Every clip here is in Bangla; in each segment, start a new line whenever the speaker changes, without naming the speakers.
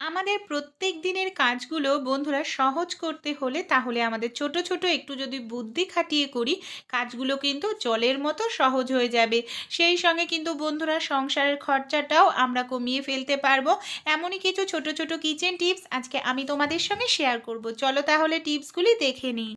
আমাদের প্রত্যেক দিনের কাজগুলো বন্ধুরা সহজ করতে হলে তাহলে আমাদের ছোট ছোট একটু যদি বুদ্ধি খাটিয়ে করি, কাজগুলো কিন্তু জলের মতো সহজ হয়ে যাবে। সেই সঙ্গে কিন্তু বন্ধুরা সংসারের খরচাটাও আমরা কমিয়ে ফেলতে পারব। এমনই কিছু ছোট ছোট কিচেন টিপস আজকে আমি তোমাদের সঙ্গে শেয়ার করব। চলো তাহলে টিপসগুলি দেখে নিই।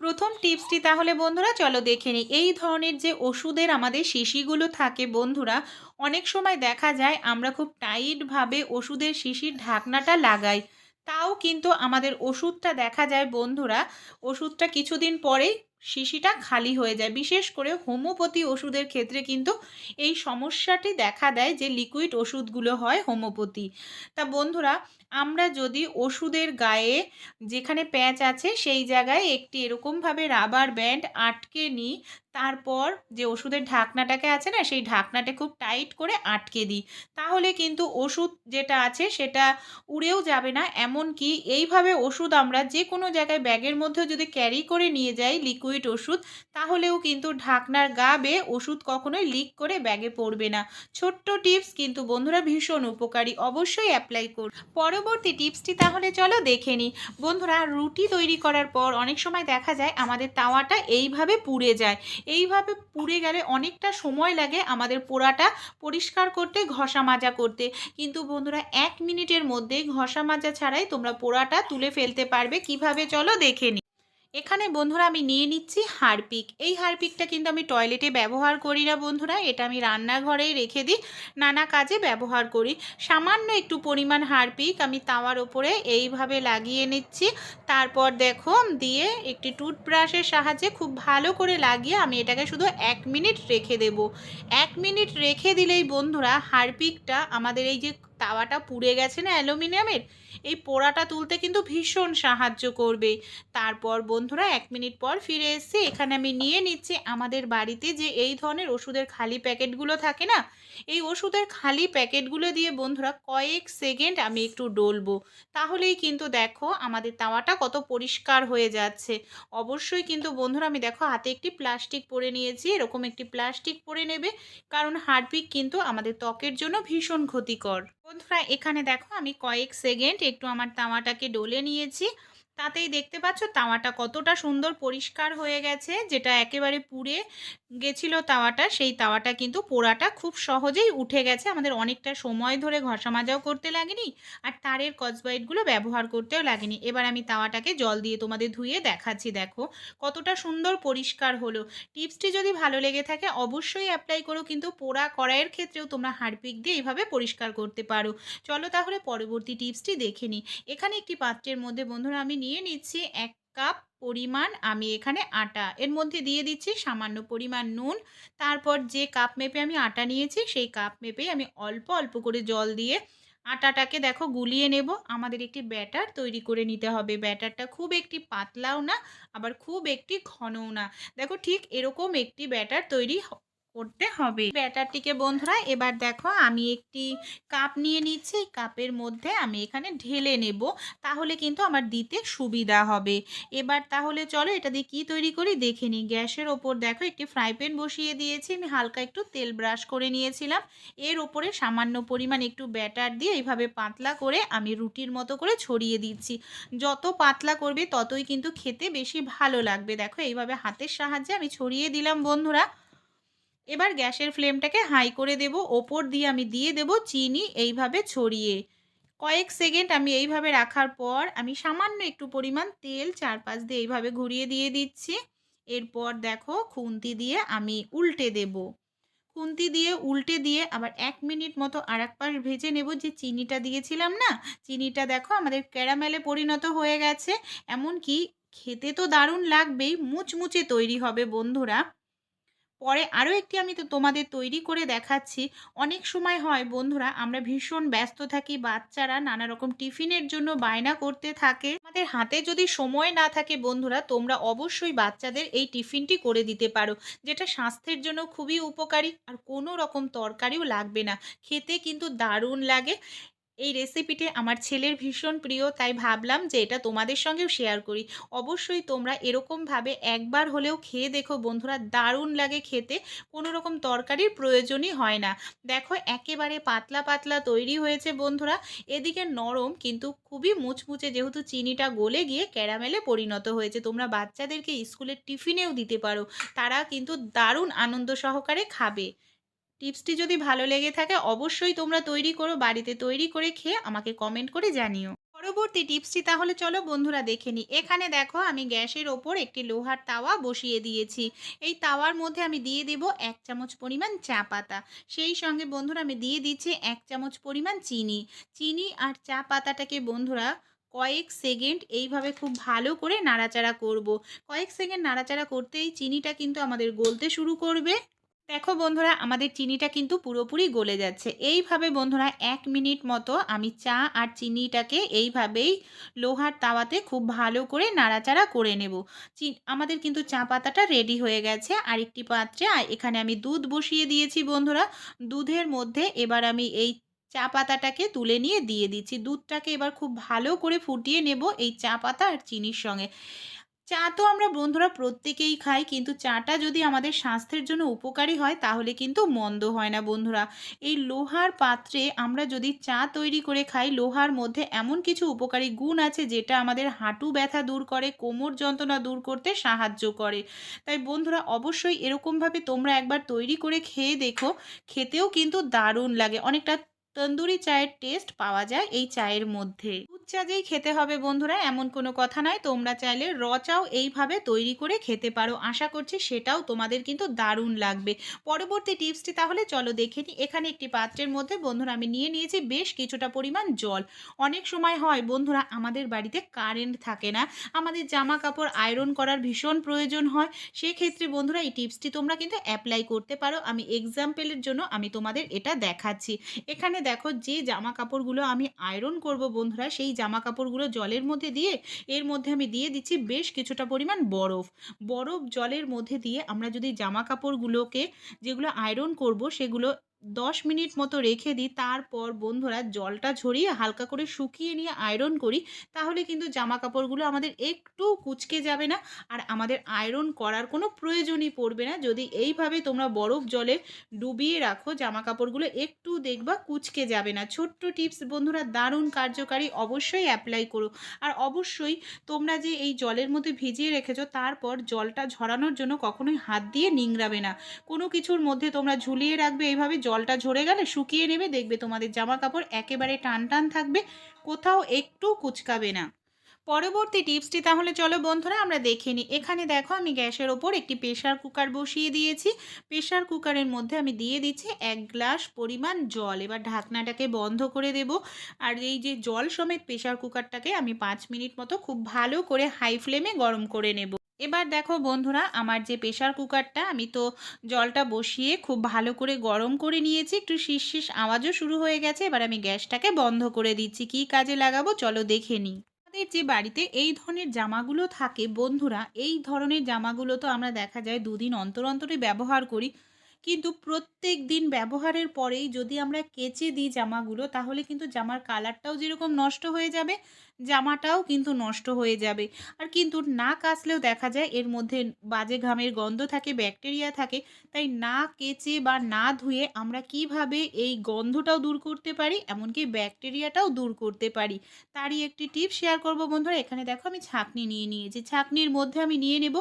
প্রথম টিপসটি তাহলে বন্ধুরা, চলো দেখে নিই। এই ধরনের যে ওষুধের আমাদের শিশিগুলো থাকে বন্ধুরা, অনেক সময় দেখা যায় আমরা খুব টাইটভাবে ওষুধের শিশির ঢাকনাটা লাগাই। তাও কিন্তু আমাদের ওষুধটা দেখা যায় বন্ধুরা, ওষুধটা কিছুদিন পরেই শিশিটা খালি হয়ে যায়। বিশেষ করে হোমোপ্যাথি ওষুধের ক্ষেত্রে কিন্তু এই সমস্যাটি দেখা দেয় যে লিকুইড ওষুধগুলো হয় হোমোপ্যাথি তা বন্ধুরা, আমরা যদি ওষুধের গায়ে যেখানে প্যাঁচ আছে সেই জায়গায় একটি এরকমভাবে রাবার ব্যান্ড আটকে নিই তারপর যে ওষুধের ঢাকনাটাকে আছে না, সেই ঢাকনাটা খুব টাইট করে আটকে দিই। তাহলে কিন্তু ওষুধ যেটা আছে সেটা উড়েও যাবে না। এমনকি এইভাবে ওষুধ আমরা যে কোনো জায়গায় ব্যাগের মধ্যেও যদি ক্যারি করে নিয়ে যাই লিকুইড ওষুধ, তাহলেও কিন্তু ঢাকনার গা বেয়ে ওষুধ কখনোই লিক করে ব্যাগে পড়বে না। ছোট্ট টিপস কিন্তু বন্ধুরা ভীষণ উপকারী, অবশ্যই অ্যাপ্লাই কর পরবর্তী টিপসটি তাহলে চলো দেখে নিই। বন্ধুরা রুটি তৈরি করার পর অনেক সময় দেখা যায় আমাদের তাওয়াটা এইভাবে পুড়ে যায়। এইভাবে পুড়ে গেলে অনেকটা সময় লাগে আমাদের পোড়াটা পরিষ্কার করতে, ঘষা মাজা করতে। কিন্তু বন্ধুরা, এক মিনিটের মধ্যে ঘষা মাজা ছাড়াই তোমরা পোড়াটা তুলে ফেলতে পারবে। কীভাবে চলো দেখে নিই এখানে বন্ধুরা আমি নিয়ে নিচ্ছি হারপিক। এই হারপিকটা কিন্তু আমি টয়লেটে ব্যবহার করি না বন্ধুরা, এটা আমি রান্নাঘরেই রেখে দিই, নানা কাজে ব্যবহার করি। সামান্য একটু পরিমাণ হারপিক আমি তাওয়ার ওপরে এইভাবে লাগিয়ে নিচ্ছি। তারপর দেখো, দিয়ে একটি টুথব্রাশের সাহায্যে খুব ভালো করে লাগিয়ে আমি এটাকে শুধু এক মিনিট রেখে দেব। এক মিনিট রেখে দিলেই বন্ধুরা হারপিকটা আমাদের এই যে তাওয়াটা পুড়ে গেছে না অ্যালুমিনিয়ামের এই পোড়াটা তুলতে কিন্তু ভীষণ সাহায্য করবে। তারপর বন্ধুরা, এক মিনিট পর ফিরে এসে এখানে আমি নিয়ে নিচ্ছি আমাদের বাড়িতে যে এই ধরনের ওষুধের খালি প্যাকেটগুলো থাকে না, এই ওষুধের খালি প্যাকেটগুলো দিয়ে বন্ধুরা কয়েক সেকেন্ড আমি একটু ডলবো। তাহলেই কিন্তু দেখো আমাদের তাওয়াটা কত পরিষ্কার হয়ে যাচ্ছে। অবশ্যই কিন্তু বন্ধুরা আমি দেখো হাতে একটি প্লাস্টিক পরে নিয়েছি, এরকম একটি প্লাস্টিক পরে নেবে, কারণ হারপিক কিন্তু আমাদের ত্বকের জন্য ভীষণ ক্ষতিকর। বন্ধুরা এখানে দেখো আমি কয়েক সেকেন্ড একটু আমার তাওয়াটাকে ডলে নিয়েছি। তাতেই দেখতে পাচ্ছ তাওয়াটা কতটা সুন্দর পরিষ্কার হয়ে গেছে। যেটা একেবারে পুড়ে গেছিল তাওয়াটা, সেই তাওয়াটা কিন্তু পোড়াটা খুব সহজেই উঠে গেছে। আমাদের অনেকটা সময় ধরে ঘষা মাজাও করতে লাগেনি আর তারের কসবাইটগুলো ব্যবহার করতেও লাগেনি। এবার আমি তাওয়াটাকে জল দিয়ে তোমাদের ধুয়ে দেখাচ্ছি, দেখো। কতটা সুন্দর পরিষ্কার হলো। টিপসটি যদি ভালো লেগে থাকে, অবশ্যই অ্যাপ্লাই করো। কিন্তু পোড়া কড়াইয়ের ক্ষেত্রেও তোমরা হারপিক দিয়ে এইভাবে পরিষ্কার করতে পারো। চলো তাহলে পরবর্তী টিপসটি দেখে নিই। এখানে একটি পাত্রের মধ্যে বন্ধুরা আমি নিয়ে নিচ্ছি এক কাপ পরিমাণ আমি এখানে আটা। এর মধ্যে দিয়ে দিচ্ছি সামান্য পরিমাণ নুন। তারপর যে কাপ মেপে আমি আটা নিয়েছি, সেই কাপ মেপে আমি অল্প অল্প করে জল দিয়ে আটাটাকে দেখো গুলিয়ে নেব। আমাদের একটি ব্যাটার তৈরি করে নিতে হবে। ব্যাটারটা খুব একটি পাতলাও না, আবার খুব একটি ঘনও না। দেখো ঠিক এরকম একটি ব্যাটার তৈরি করতে হবে। ব্যাটারটিকে বন্ধুরা, এবার দেখো আমি একটি কাপ নিয়ে নিচ্ছি। কাপের মধ্যে আমি এখানে ঢেলে নেব, তাহলে কিন্তু আমার দিতে সুবিধা হবে। এবার তাহলে চলো এটা দিয়ে কী তৈরি করি? দেখে নিই। গ্যাসের ওপর দেখো একটি ফ্রাই প্যান বসিয়ে দিয়েছি। আমি হালকা একটু তেল ব্রাশ করে নিয়েছিলাম। এর ওপরে সামান্য পরিমাণ একটু ব্যাটার দিয়ে এইভাবে পাতলা করে আমি রুটির মতো করে ছড়িয়ে দিচ্ছি। যত পাতলা করবে ততই কিন্তু খেতে বেশি ভালো লাগবে। দেখো এইভাবে হাতের সাহায্যে আমি ছড়িয়ে দিলাম বন্ধুরা। এবার গ্যাসের ফ্লেমটাকে হাই করে দেব, ওপর দিয়ে আমি দিয়ে দেব চিনি এইভাবে ছড়িয়ে। কয়েক সেকেন্ড আমি এইভাবে রাখার পর আমি সামান্য একটু পরিমাণ তেল চারপাশ দিয়ে এইভাবে ঘুরিয়ে দিয়ে দিচ্ছি। এরপর দেখো খুন্তি দিয়ে আমি উল্টে দেব। খুন্তি দিয়ে উল্টে দিয়ে আবার এক মিনিট মতো আর পাশ ভেজে নেব যে চিনিটা দিয়েছিলাম না। চিনিটা দেখো আমাদের ক্যারামেলে পরিণত হয়ে গেছে। এমনকি খেতে তো দারুণ লাগবেই, মুচমুচে তৈরি হবে বন্ধুরা। পরে আরও একটি আমি তো তোমাদের তৈরি করে দেখাচ্ছি। অনেক সময় হয় বন্ধুরা, আমরা ভীষণ ব্যস্ত থাকি, বাচ্চারা নানা রকম টিফিনের জন্য বায়না করতে থাকে। আমাদের হাতে যদি সময় না থাকে বন্ধুরা, তোমরা অবশ্যই বাচ্চাদের এই টিফিনটি করে দিতে পারো, যেটা স্বাস্থ্যের জন্য খুবই উপকারী আর কোনো রকম তরকারিও লাগবে না। খেতে কিন্তু দারুণ লাগে। এই রেসিপিটি আমার ছেলের ভীষণ প্রিয়, তাই ভাবলাম যে এটা তোমাদের সঙ্গেও শেয়ার করি। অবশ্যই তোমরা এরকমভাবে একবার হলেও খেয়ে দেখো বন্ধুরা, দারুণ লাগে খেতে, কোনো রকম তরকারির প্রয়োজনই হয় না। দেখো একেবারে পাতলা পাতলা তৈরি হয়েছে বন্ধুরা, এদিকে নরম কিন্তু খুবই মুচমুচে যেহেতু চিনিটা গলে গিয়ে ক্যারামেলে পরিণত হয়েছে। তোমরা বাচ্চাদেরকে স্কুলের টিফিনেও দিতে পারো, তারা কিন্তু দারুণ আনন্দ সহকারে খাবে। টিপসটি যদি ভালো লেগে থাকে, অবশ্যই তোমরা তৈরি করো, বাড়িতে তৈরি করে খেয়ে আমাকে কমেন্ট করে জানিও। পরবর্তী টিপসটি তাহলে চলো বন্ধুরা দেখে নিই এখানে দেখো, আমি গ্যাসের ওপর একটি লোহার তাওয়া বসিয়ে দিয়েছি। এই তাওয়ার মধ্যে আমি দিয়ে দেব এক চামচ পরিমাণ চা পাতা। সেই সঙ্গে বন্ধুরা আমি দিয়ে দিচ্ছি এক চামচ পরিমাণ চিনি। চিনি আর চা পাতাটাকে বন্ধুরা কয়েক সেকেন্ড এইভাবে খুব ভালো করে নাড়াচাড়া করব। কয়েক সেকেন্ড নাড়াচাড়া করতেই চিনিটা কিন্তু আমাদের গলতে শুরু করবে। দেখো বন্ধুরা, আমাদের চিনিটা কিন্তু পুরোপুরি গলে যাচ্ছে। এইভাবে বন্ধুরা, এক মিনিট মতো আমি চা আর চিনিটাকে এইভাবেই লোহার তাওয়াতে খুব ভালো করে নাড়াচাড়া করে নেব। আমাদের কিন্তু চা পাতাটা রেডি হয়ে গেছে। আর একটি পাত্রে এখানে আমি দুধ বসিয়ে দিয়েছি বন্ধুরা। দুধের মধ্যে এবার আমি এই চা পাতাটাকে তুলে নিয়ে দিয়ে দিচ্ছি। দুধটাকে এবার খুব ভালো করে ফুটিয়ে নেব এই চা পাতা আর চিনির সঙ্গে। চা তো আমরা বন্ধুরা প্রত্যেকেই খাই, কিন্তু চাটা যদি আমাদের স্বাস্থ্যের জন্য উপকারী হয়, তাহলে কিন্তু মন্দ হয় না বন্ধুরা। এই লোহার পাত্রে আমরা যদি চা তৈরি করে খাই, লোহার মধ্যে এমন কিছু উপকারী গুণ আছে, যেটা আমাদের হাঁটু ব্যথা দূর করে, কোমর যন্ত্রণা দূর করতে সাহায্য করে। তাই বন্ধুরা অবশ্যই এরকমভাবে তোমরা একবার তৈরি করে খেয়ে দেখো, খেতেও কিন্তু দারুণ লাগে। অনেকটা তন্দুরি চায়ের টেস্ট পাওয়া যায় এই চায়ের মধ্যে। দুধ চা যেই খেতে হবে বন্ধুরা, এমন কোনো কথা নয়। তোমরা চাইলে রচাও এইভাবে তৈরি করে খেতে পারো। আশা করছি সেটাও তোমাদের কিন্তু দারুণ লাগবে। পরবর্তী টিপসটি তাহলে চলো দেখে নিই এখানে একটি পাত্রের মধ্যে বন্ধুরা আমি নিয়ে নিয়েছি বেশ কিছুটা পরিমাণ জল। অনেক সময় হয় বন্ধুরা আমাদের বাড়িতে কারেন্ট থাকে না। আমাদের জামা কাপড় আয়রন করার ভীষণ প্রয়োজন হয়। সেক্ষেত্রে বন্ধুরা এই টিপসটি তোমরা কিন্তু অ্যাপ্লাই করতে পারো। আমি এক্সাম্পলের জন্য আমি তোমাদের এটা দেখাচ্ছি। এখানে দেখো যে জামা কাপড়গুলো আমি আয়রন করব বন্ধুরা, সেই জামা কাপড়গুলো জলের মধ্যে দিয়ে, এর মধ্যে আমি দিয়ে দিচ্ছি বেশ কিছুটা পরিমাণ বরফ। বরফ জলের মধ্যে দিয়ে আমরা যদি জামা কাপড়গুলোকে যেগুলো আয়রন করব সেগুলো দশ মিনিট মতো রেখে দিই, তারপর বন্ধুরা জলটা ঝরিয়ে হালকা করে শুকিয়ে নিয়ে আয়রন করি, তাহলে কিন্তু জামা কাপড়গুলো আমাদের একটু কুচকে যাবে না আর আমাদের আয়রন করার কোনো প্রয়োজনই পড়বে না। যদি এইভাবে তোমরা বরফ জলে ডুবিয়ে রাখো জামা কাপড়গুলো একটু দেখবা কুচকে যাবে না। ছোট্ট টিপস বন্ধুরা, দারুণ কার্যকারী, অবশ্যই অ্যাপ্লাই করো। আর অবশ্যই তোমরা যে এই জলের মধ্যে ভিজিয়ে রেখেছো, তারপর জলটা ঝরানোর জন্য কখনোই হাত দিয়ে নিংড়াবে না। কোনো কিছুর মধ্যে তোমরা ঝুলিয়ে রাখবে, এইভাবে জলটা ঝরে গেলে শুকিয়ে নেবে, দেখবে তোমাদের জামা কাপড় একেবারে টান টান থাকবে, কোথাও একটু কুচকাবে না। পরবর্তী টিপসটি তাহলে চলো বন্ধুরা আমরা দেখে নিই। এখানে দেখো আমি গ্যাসের ওপর একটি প্রেশার কুকার বসিয়ে দিয়েছি। প্রেশার কুকারের মধ্যে আমি দিয়ে দিচ্ছি এক গ্লাস পরিমাণ জল। এবার ঢাকনাটাকে বন্ধ করে দেব। আর এই যে জল সমেত প্রেশার কুকারটাকে আমি পাঁচ মিনিট মতো খুব ভালো করে হাই ফ্লেমে গরম করে নেব। এবার দেখো বন্ধুরা, আমার যে প্রেশার কুকারটা, আমি তো জলটা বসিয়ে খুব ভালো করে গরম করে নিয়েছি। একটু শীষ আওয়াজও শুরু হয়ে গেছে। এবার আমি গ্যাসটাকে বন্ধ করে দিচ্ছি। কি কাজে লাগাবো চলো দেখে নিই। আমাদের যে বাড়িতে এই ধরনের জামাগুলো থাকে, বন্ধুরা, এই ধরনের জামাগুলো তো আমরা দেখা যায় দুদিন অন্তর অন্তরে ব্যবহার করি। কিন্তু প্রত্যেক দিন ব্যবহারের পরেই যদি আমরা কেচে দিই জামাগুলো, তাহলে কিন্তু জামার কালারটাও যেরকম নষ্ট হয়ে যাবে, জামাটাও কিন্তু নষ্ট হয়ে যাবে। আর কিন্তু না কাচলেও দেখা যায় এর মধ্যে বাজে ঘামের গন্ধ থাকে, ব্যাকটেরিয়া থাকে, তাই না কেচে বা না ধুয়ে আমরা কীভাবে এই গন্ধটাও দূর করতে পারি, এমনকি ব্যাকটেরিয়াটাও দূর করতে পারি? তারই একটি টিপ শেয়ার করব বন্ধুরা। এখানে দেখো আমি ছাঁকনি নিয়ে নিয়েছি। ছাঁকনির মধ্যে আমি নিয়ে নেব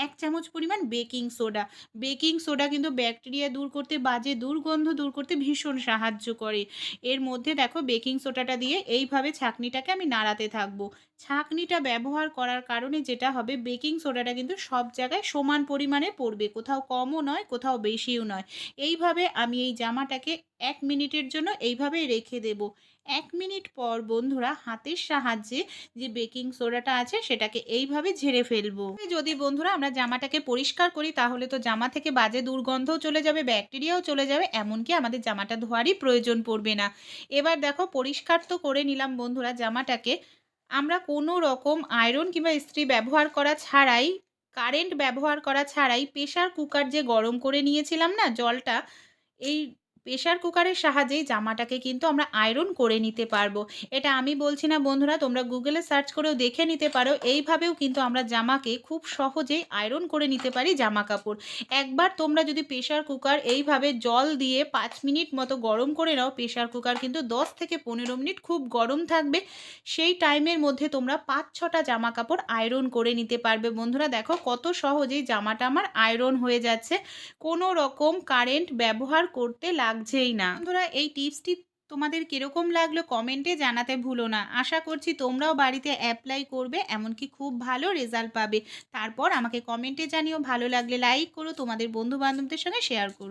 এক চামচ পরিমাণ বেকিং সোডা। বেকিং সোডা কিন্তু ব্যাকটেরিয়া দূর করতে, বাজে দুর্গন্ধ দূর করতে ভীষণ সাহায্য করে। এর মধ্যে দেখো বেকিং সোডাটা দিয়ে এইভাবে ছাঁকনিটাকে আমি নাড়াতে থাকব। ছাঁকনিটা ব্যবহার করার কারণে যেটা হবে, বেকিং সোডাটা কিন্তু সব জায়গায় সমান পরিমাণে পড়বে। কোথাও কমও নয়, কোথাও বেশিও নয়। এইভাবে আমি এই জামাটাকে এক মিনিটের জন্য এইভাবে রেখে দেব। এক মিনিট পর বন্ধুরা, হাতের সাহায্যে যে বেকিং সোডাটা আছে, সেটাকে এইভাবে ঝেড়ে ফেলব। যদি বন্ধুরা আমরা জামাটাকে পরিষ্কার করি, তাহলে তো জামা থেকে বাজে দুর্গন্ধও চলে যাবে, ব্যাকটেরিয়াও চলে যাবে, এমনকি আমাদের জামাটা ধোয়ারই প্রয়োজন পড়বে না। এবার দেখো, পরিষ্কার তো করে নিলাম বন্ধুরা জামাটাকে। আমরা কোনো রকম আয়রন কিংবা ইস্ত্রি ব্যবহার করা ছাড়াই কারেন্ট ব্যবহার করা ছাড়াই প্রেশার কুকার যে গরম করে নিয়েছিলাম না জলটা, এই প্রেশার কুকারের সাহায্যেই জামাটাকে কিন্তু আমরা আয়রন করে নিতে পারব। এটা আমি বলছি না বন্ধুরা, তোমরা গুগলে সার্চ করেও দেখে নিতে পারো। এইভাবেও কিন্তু আমরা জামাকে খুব সহজেই আয়রন করে নিতে পারি জামা কাপড়। একবার তোমরা যদি প্রেশার কুকার এইভাবে জল দিয়ে পাঁচ মিনিট মতো গরম করে নাও প্রেশার কুকার কিন্তু দশ থেকে পনেরো মিনিট খুব গরম থাকবে। সেই টাইমের মধ্যে তোমরা পাঁচ ছটা জামা কাপড় আয়রন করে নিতে পারবে। বন্ধুরা, দেখো কত সহজেই জামাটা আমার আয়রন হয়ে যাচ্ছে। কোনো রকম কারেন্ট ব্যবহার করতে লাগছেই না। বন্ধুরা, এই টিপসটি তোমাদের কীরকম লাগল কমেন্টে জানাতে ভুলো না। আশা করছি তোমরাও বাড়িতে অ্যাপ্লাই করবে, এমনকি খুব ভালো রেজাল্ট পাবে। তারপর আমাকে কমেন্টে জানিও, ভালো লাগলে লাইক করো, তোমাদের বন্ধু বান্ধবদের সঙ্গে শেয়ার করো।